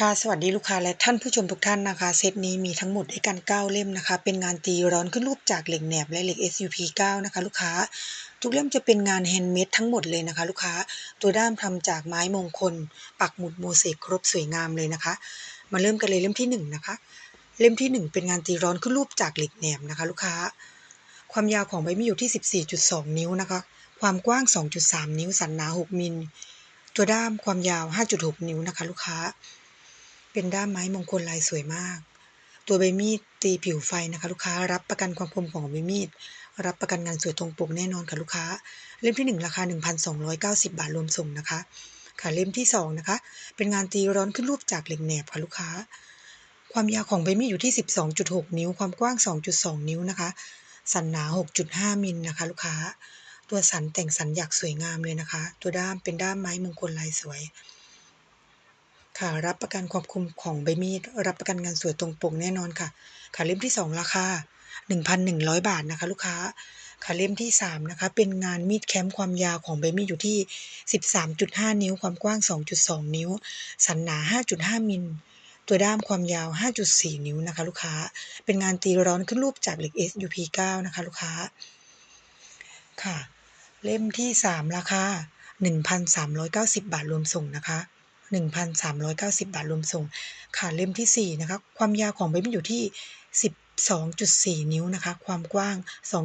ค่ะสวัสดีลูกค้าและท่านผู้ชมทุกท่านนะคะ เซตนี้มีทั้งหมดด้วยกัน 9 เล่มนะคะ เป็นงานตีร้อนขึ้นรูปจากเหล็กแหนบและเหล็ก SUP 9 นะคะ ลูกค้า ทุกเล่มจะเป็นงานแฮนด์เมดทั้งหมดเลยนะคะ ลูกค้าตัวด้ามทำจากไม้มงคล ปักหมุดโมเสกครบสวยงามเลยนะคะ มาเริ่มกันเลยเล่มที่ 1 นะคะ เล่มที่ 1 เป็นงานตีร้อนขึ้นรูปจากเหล็กแหนบนะคะ ลูกค้า ความยาวของใบมีอยู่ที่ 14.2 นิ้วนะคะ ความกว้าง 2.3 นิ้ว สันหนา 6 มิล ตัวด้ามความยาว 5.6 นิ้วนะคะ ลูกค้า เป็นด้ามไม้มงคลลายสวยมาก ตัวใบมีดตีผิวไฟนะคะลูกค้า รับประกันความคมของใบมีด รับประกันงานสวยตรงปกแน่นอนค่ะลูกค้า เล่มที่ 1 ราคา 1,290 บาทรวมส่งนะคะ ค่ะเล่มที่2นะคะ เป็นงานตีร้อนขึ้นรูปจากเหล็กแหนบค่ะลูกค้า ความยาวของใบมีดอยู่ที่ 12.6 นิ้ว ความกว้าง 2.2 นิ้วนะคะ สันหนา 6.5 มิลนะคะ ลูกค้า ตัวสันแต่งสันหยักสวยงามเลยนะคะ ตัวด้ามเป็นด้ามไม้มงคลลายสวย ค่ะ รับประกันความคมของใบมีด รับประกันงานสวยตรงปกแน่นอนค่ะ ค่ะเล่มที่ 2 ราคา 1,100 บาทนะคะ ลูกค้า ค่ะเล่มที่ 3 นะคะ เป็นงานมีดแคมป์ความยาวของใบมีดอยู่ที่ 13.5 นิ้ว ความกว้าง 2.2 นิ้ว สันหนา 5.5 มิลตัวด้ามความยาว 5.4 นิ้วนะคะ ลูกค้า เป็นงานตีร้อนขึ้นรูปจากเหล็ก SUP 9นะคะ ลูกค้า ค่ะ เล่มที่ 3 ราคา 1,390 บาทรวมส่งนะคะ 1,390 บาทรวมส่ง ค่ะเล่มที่ 4 นะคะ ความยาวของใบมีดอยู่ที่ 12.4 นิ้วนะคะ ความกว้าง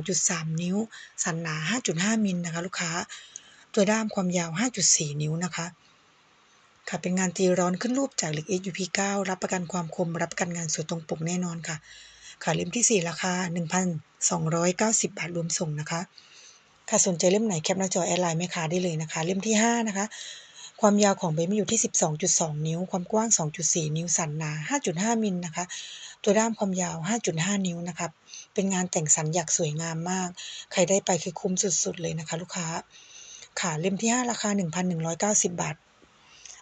2.3 นิ้ว สันหนา 5.5 มิลนะคะ ลูกค้า ตัวด้ามความยาว 5.4 นิ้วนะคะ ค่ะ เป็นงานตีร้อนขึ้นรูปจากเหล็ก SUP 9 รับประกันความคม รับประกันงานสวยตรงปกแน่นอนค่ะ ค่ะเล่มที่ 4 ราคา 1,290 บาทรวมส่งนะคะ ค่ะสนใจเล่มไหนแคปหน้าจอแอดไลน์แม่ค้าได้เลยนะคะ เล่มที่ 5 นะคะ ความยาวของใบมีอยู่ที่ 12.2 นิ้ว ความกว้าง 2.4 นิ้ว สันหนา 5.5 มิลนะคะ ตัวด้ามความยาว 5.5 นิ้วนะคะ เป็นงานแต่งสันหยักสวยงามมาก ใครได้ไปคือคุ้มสุดๆเลยนะคะ ลูกค้า ค่ะเล่มที่ 5 ราคา 1,190 บาท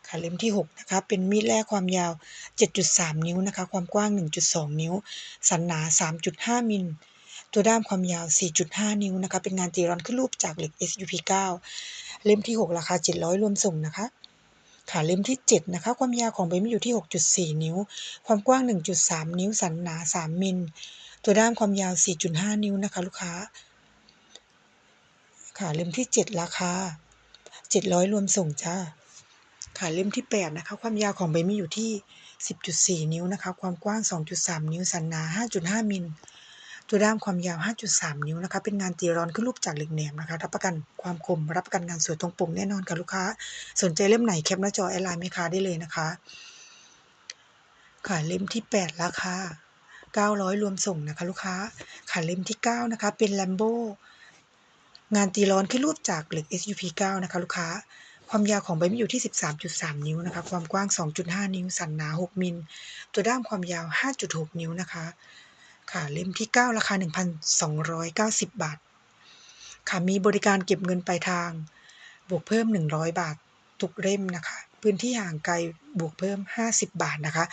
ค่ะเล่มที่ 6 นะคะ เป็นมีดแร่ความยาว 7.3 นิ้วนะคะ ความกว้าง 1.2 นิ้ว สันหนา 3.5 มิลตัวด้ามความยาว 4.5 นิ้วนะคะ เป็นงานตีร้อนขึ้นรูปจากเหล็ก SUP 9 เล่มที่ 6 ราคา 700 รวมส่งนะคะ ค่ะเล่มที่ 7 นะคะ ความยาวของใบมีดอยู่ที่ 6.4 นิ้ว ความกว้าง 1.3 นิ้ว สันหนา 3 มิล ตัวด้ามความยาว 4.5 นิ้วนะคะ ลูกค้า ค่ะเล่มที่ 7 ราคา 700 รวมส่งจ้า ค่ะเล่มที่ 8 นะคะ ความยาวของใบมีดอยู่ที่ 10.4 นิ้วนะคะ ความกว้าง 2.3 นิ้ว สันหนา 5.5 มิล ตัวด้ามความยาว 5.3 นิ้วนะคะ เป็นงานตีร้อนขึ้นรูปจากเหล็กแหนบนะคะ รับประกันความคม รับประกันงานสวยตรงปกแน่นอนค่ะลูกค้า สนใจเล่มไหนแคปหน้าจอแอดไลน์แม่ค้าได้เลยนะคะ ค่ะเล่มที่ 8 ราคา 900 รวมส่งนะคะ ลูกค้า ค่ะเล่มที่ 9 นะคะ เป็น Lambo งานตีร้อนขึ้นรูปจากเหล็ก SUP 9 นะคะ ลูกค้า ความยาวของใบมีดอยู่ที่ 13.3 นิ้วนะคะ ความกว้าง 2.5 นิ้ว สันหนา 6 มิล ตัวด้ามความยาว 5.6 นิ้วนะคะ ค่ะเล่มที่ 9 ราคา 1,290 บาท ค่ะมีบริการเก็บเงินปลายทาง บวกเพิ่ม 100 บาท ทุกเล่มนะคะ พื้นที่ห่างไกลบวกเพิ่ม 50 บาทนะคะ